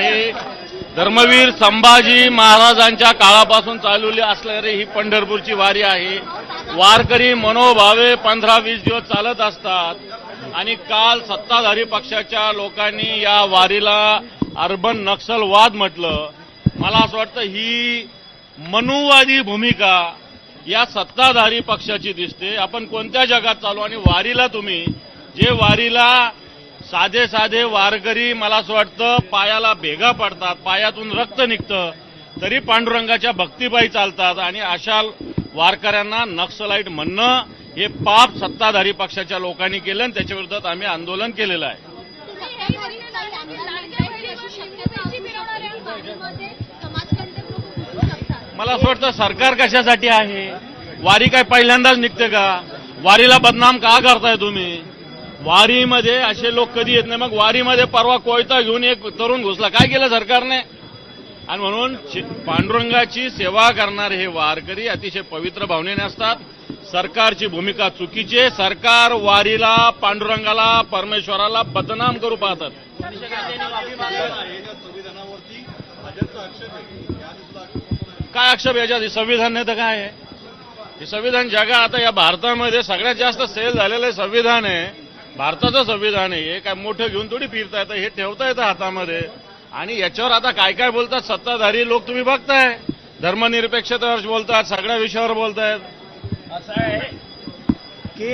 आहे. धर्मवीर संभाजी महाराजांच्या काळापासून चालवली असणारी ही पंढरपूरची वारी आहे. वारकरी मनोभावे पंधरा वीस दिवस चालत असतात. आणि काल सत्ताधारी पक्षाच्या लोकांनी या वारीला अर्बन नक्षलवाद म्हटलं. मला असं वाटतं ही मनुवादी भूमिका या सत्ताधारी पक्षाची दिसते. आपण कोणत्या जगात चालू आणि वारीला तुम्ही जे वारीला साधे साधे वारकरी मला असं वाटतं पायाला भेगा पडतात पायातून रक्त निघतं. तरी पांडुरंगाच्या भक्तीपायी चालतात आणि अशा वारकऱ्यांना नक्सलाईट म्हणणं हे पाप सत्ताधारी पक्षाच्या लोकांनी केलं आणि त्याच्या विरोधात आम्ही आंदोलन केलेलं आहे. मला असं वाटतं सरकार कशासाठी आहे? वारी काय पहिल्यांदाच निघते का? वारीला बदनाम का करताय तुम्ही? वारीमध्ये असे लोक कधी येत नाही. मग वारीमध्ये परवा कोयता घेऊन एक तरुण घुसला. काय केलं सरकारने? आणि म्हणून पांडुरंगाची सेवा करणारे हे वारकरी अतिशय पवित्र भावनेने असतात. सरकारची भूमिका चुकीची आहे. सरकार वारीला पांडुरंगाला परमेश्वराला बदनाम करू पाहतात. काय आक्षेप याच्यात? हे संविधान नाही तर काय आहे? हे संविधान जगा आता या भारतामध्ये सगळ्यात जास्त सेल झालेलं आहे संविधान आहे. भारताचं संविधान आहे हे काय मोठं घेऊन थोडी फिरता येतं हे ठेवता येतं हातामध्ये. आणि याच्यावर आता काय काय बोलतात सत्ताधारी लोक तुम्ही बघताय. धर्मनिरपेक्षतेवर बोलतात सगळ्या विषयावर बोलतायत. असं आहे की